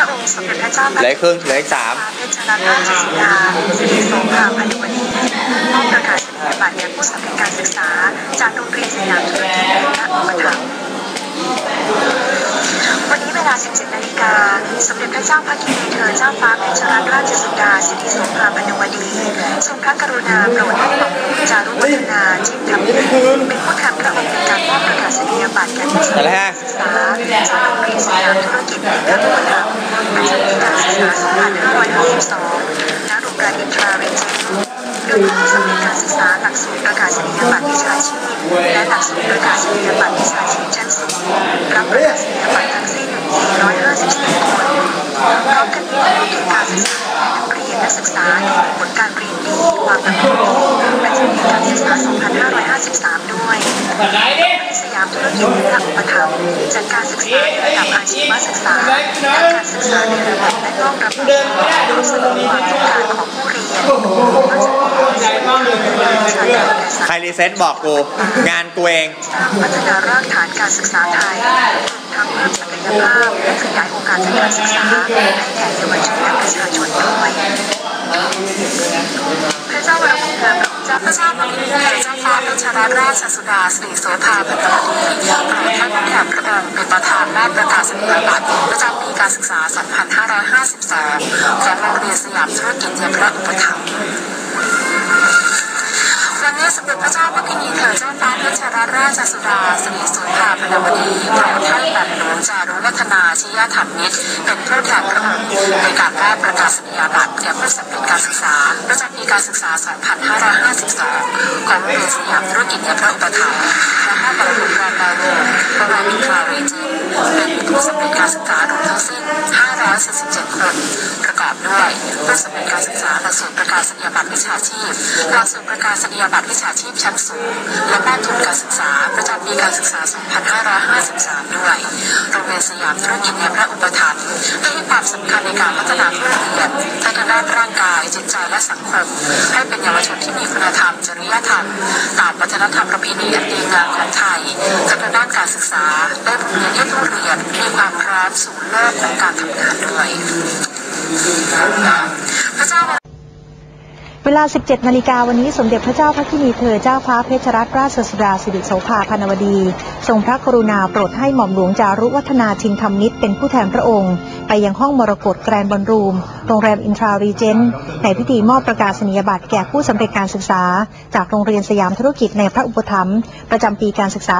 ระองค์สมเด็จพระเจ้าเหลืออีกครึ่งเหลืออีกสามเพชรรัตนราชสุดาสิริโสภาพันวดีมอบประกาศนียบัตรแก่ผู้สำเร็จการศึกษา จากโรงเรียนสยามธุรกิจและอุปถัมภ์วันนี้เวลา 17 นาฬิกา สมเด็จพระเจ้าพระกิติเธอเจ้าฟ้าเพชรรัตราชสุดาสิริโสภาพันวดีทรงพระกรุณาโปรดให้หม่อมหลวงจารุวัฒนาจิตธรรมเป็นผู้แทนพระองค์ในการมอบประกาศนียบัตรแก่ผู้สำเร็จกาศึกษาจากโรงเรียนสยามธุรกิจและอุปถัมภ์ประจำปีการศึกษา2552ณโรงแรมอินทราเรเจนโดยผู้สำเร็จการศึกษาหลักสูตรประกาศนียบัตรวิชาชีพและหลักสูตรประกาศนียบัตรวิชาชีพชั้นสูงรับประกาศนียบัตร สยามธุรกิจและอุปถัมภ์จัดการศึกษาในระดับอาชีวศึกษาและการศึกษาในระดับและนอกระบบเพื่อสนองความต้องการของผู้เรียนว่าจะมีความสามารถวิชาการและใครรีเซ็ตบอกกู งานกูเองพัฒนารากฐานการศึกษาไทยทั้งเพิ่มศักยภาพและขยายโอกาสทางการศึกษาให้แก่เยาวชนและประชาชนด้วยพระเจ้าวรวงศ์พ ระเจ้าพระเจ้าพระกิติเจ้าฟ้าเพชรรัตนราชสุดาสิริโสภาพันวดีโปรดให้ผู้แทนพระองค์เป็นประธานมอบประกาศนียบัตรประจำปีการศึกษา 2552ของโรงเรียนสยามธุรกิจและพระอุปถัมภ์วันนี้สมเด็จพระเจ้าพระกินีเธอเจ้าฟ้าเพชรรัตนราชสุดาสิริสุภาพนวดีโปรดให้แบบหลวงจารุวัฒนาชิยธรรมมิตเป็นผู้แทน พระองค์ในการมอบประกาศนียบัตรแก่ผู้สำเร็จการศึกษาประจำปีการศึกษา 2552 ของโรงเรียนสยามธุรกิจและพระอุปถัมภ์และให้บริษัทแบรนด์ดาวโรมโรงแรมมิทราเรเจนเป็นผู้สำเร็จการศึกษารวมทั้งสิ้น 547 คน ประกอบด้วยผู้สำเร็จการศึกษาหลักสูตรประกาศนียบัตรวิชาชีพหลักสูตรประกาศนียบัตรวิชาชีพชั้นสูงและมอบทุนการศึกษาประจำปีการศึกษา 2553 ด้วยโรงเรียนสยามธุรกิจและพระอุปถัมภ์ได้ให้ความสำคัญในการพัฒนาผู้เรียนทั้งทางด้านร่างกายจิตใจและสังคม ให้เป็นเยาวชนที่มีคุณธรรม จริยธรรมตามวัฒนธรรมประเพณีอันดีงามของไทยทั้งทางด้านการศึกษาและโรงเรียนให้ผู้เรียนมีความพร้อมสู่โลกของการทำงานด้วยพระเจ้าเวลา 17 นาฬิกาวันนี้สมเด็จพระเจ้าพระกินีเธอเจ้าฟ้าเพชรรัตนราชสุดาสิริโสภาพนวดี ทรงพระกรุณาโปรดให้หม่อมหลวงจารุวัฒนาชิงธรรมนิตเป็นผู้แทนพระองค์ ไปยังห้องมรกตแกรนด์บอลรูม โรงแรมอินทรารีเจนต์ในพิธีมอบประกาศนียบัตรแก่ผู้สำเร็จการศึกษา จากโรงเรียนสยามธุรกิจในพระอุปถัมภ์ประจำปีการศึกษา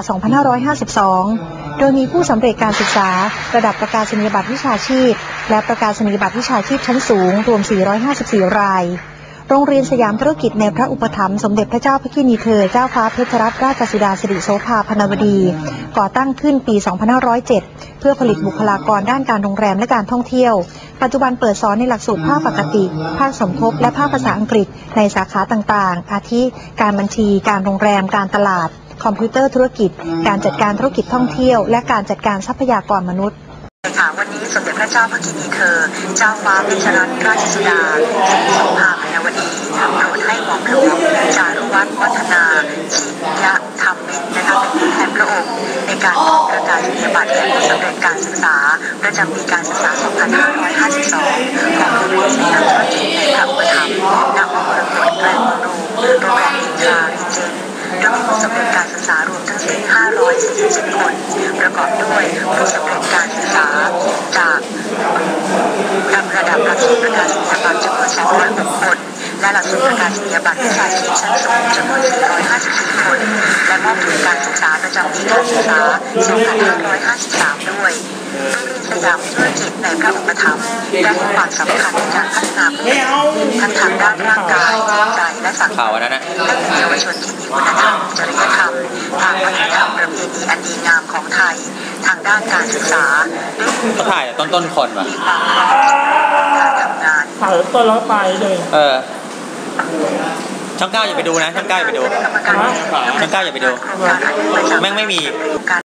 2552 โดยมีผู้สำเร็จการศึกษา ระดับประกาศนียบัตรวิชาชีพ และประกาศนียบัตรวิชาชีพชั้นสูงรวม 454 ราย โรงเรียนสยามธุรกิจในพระอุปถัมภ์สมเด็จพระเจ้าพระกินีเธอ เจ้าฟ้าเพชรรัตนราชสุดาสิริโสภาพนวดี ก่อตั้งขึ้นปี 2507 เพื่อผลิตบุคลากรด้านการโรงแรมและการท่องเที่ยว ปัจจุบันเปิดสอนในหลักสูตรภาคปกติ ภาคสมทบ และภาคภาษาอังกฤษในสาขาต่างๆ อาทิ การบัญชี การโรงแรม การตลาด คอมพิวเตอร์ธุรกิจ การจัดการธุรกิจท่องเที่ยว และการจัดการทรัพยากรมนุษย์ค่ะวันนี้สมเด็จพระเจ้าพระกินีเธอ เจ้าฟ้าเพชรรัตนราชสุดาสิริโสภา พนวดีโปรดให้หม่อมหลวงจารุวัฒน์วัฒนาชิยะธรรมมิตรนะคะเป็นผู้แทนพระองค์ในการมอบประกาศนียบัตรแก่ผู้สำเร็จการศึกษา ประจำปีการศึกษา 2552 ของโรงเรียนสยามธุรกิจในพระอุปถัมภ์ณห้องมรกตแกรนด์บอลรูโรงแรมอินทรารีเจนต์โดยมีผู้สำเร็จการศึกษารวมทั้งสิ้น547คนประกอบด้วยผู้สำเร็จการศึกษาจากระดับหลักสูตรประกาศนียบัตรจำนวน 206 คน และหลักสูตรประกาศนียบัตรวิชาชีพชั้นสูงจำนวน 454 คน และมอบทุนการศึกษาประจำปีการศึกษา 2553 ด้วยโรงเรียนสยามธุรกิจในพระอุปถัมภ์ได้ให้ความสำคัญในการพัฒนาผู้เรียนทั้งทางด้านร่างกายจิตใจและสังคข่าวมวันนั้นนะให้เป็นเยาวชนที่มีคุณธรรมจริยธรรมทางวัฒนธรรมประเพณีอันดีงามของไทย ทางด้านการศึกษาและก็ถ่ายแต่ต้นคนว่ะมีความพร้อมการทำงานถ่ายต้นแล้วไปเลย เออ ช่องเก้าอย่าไปดูนะช่องเก้าอย่าไปดูกรรมการช่องเก้าอย่าไปดูโครงการอนุประจำแม่งไม่มีการ